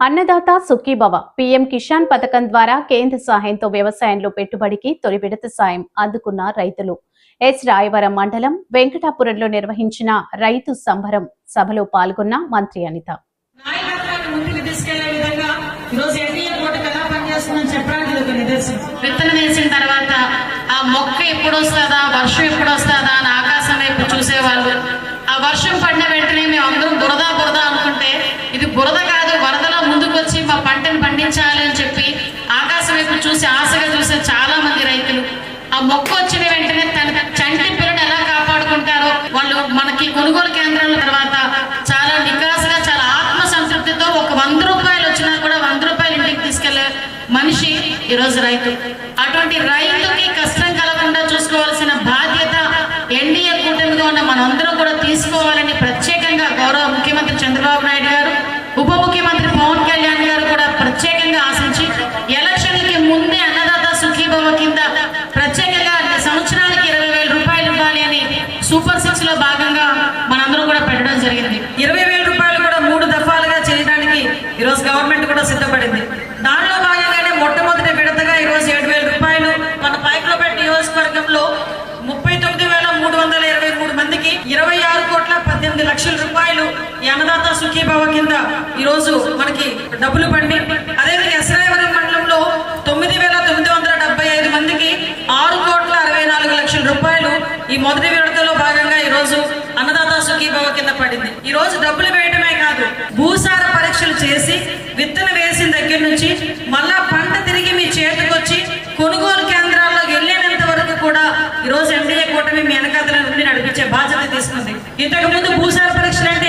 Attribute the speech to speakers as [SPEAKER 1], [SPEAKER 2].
[SPEAKER 1] Annadata Sukhibhava. PM Kisan పథకం ద్వారా కేంద్ర సహాయంతో వ్యవసాయంలో పెట్టుబడికి తొలి విడత సాయం అందుకున్న రైతులు. ఎస్. రాయవరం మండలం వెంకటాపురంలో నిర్వహించిన రైతు సంబరం సభలో పాల్గొన్న మంత్రి అనిత.
[SPEAKER 2] విత్తనం వేసిన తర్వాత ఆ మొక్క ఎప్పుడు వస్తుందా వర్షం ఎప్పుడు వస్తుందా అని ఆకాశం వైపు చూసేవాళ్ళు. ఆ వర్షం పడిన వెంటనే మేము అందరం బురద చూసి ఆశగా చూసే చాలా మంది రైతులు ఆ మొక్క వచ్చిన వెంటనే తన చంటి పిల్లలు ఎలా కాపాడుకుంటారో వాళ్ళు మనకి కొనుగోలు కేంద్రాల తర్వాత చాలా నికాసగా చాలా ఆత్మ సంతృప్తితో ఒక వంద రూపాయలు వచ్చినా కూడా వంద రూపాయలు ఇంటికి తీసుకెళ్ళే మనిషి ఈరోజు రైతు. అటువంటి రైతుకి కష్టం కలగకుండా చూసుకోవాల్సిన బాధ్యత ఎన్డీఏ కూటమిగా ఉన్న మనందరం కూడా తీసుకోవాలని ప్రతి ఖర్చులో భాగంగా మనందరం కూడా పెట్టడం జరిగింది. ఇరవై వేల రూపాయలు కూడా మూడు దఫాలుగా చేయడానికి ఈరోజు గవర్నమెంట్ కూడా సిద్ధపడింది. దానిలో భాగంగానే మొట్టమొదటి విడతగా ఈరోజు ఏడు వేల రూపాయలు మన పైకులపేట నియోజకవర్గంలో ముప్పై తొమ్మిది వేల మూడు వందల ఇరవై మూడు మందికి ఇరవై ఆరు కోట్ల పద్దెనిమిది లక్షల రూపాయలు ఈ అన్నదాత సుఖీభావ కింద ఈరోజు మనకి డబ్బులు పండి అదేవిధంగా ఎస్రాయవరం మండలంలో తొమ్మిది వేల తొమ్మిది వందల డెబ్బై ఐదు మందికి ఆరు కోట్ల అరవై నాలుగు లక్షల రూపాయలు ఈ మొదటి విడతలో భాగంగా ఈ రోజు అన్నదాత సుఖీభావ కింద పడింది. ఈ రోజు డబ్బులు వేయటమే కాదు భూసార పరీక్షలు చేసి విత్తనం వేసిన దగ్గర నుంచి మళ్ళా పంట తిరిగి మీ చేతికొచ్చి కొనుగోలు కేంద్రాల్లో వెళ్ళేంత వరకు కూడా ఈ రోజు ఎన్డీఏ కూటమి మీ వెనకాతల నుండి నడిపించే బాధ్యత తీసుకుంది. ఇంతకు ముందు భూసార పరీక్షలు అంటే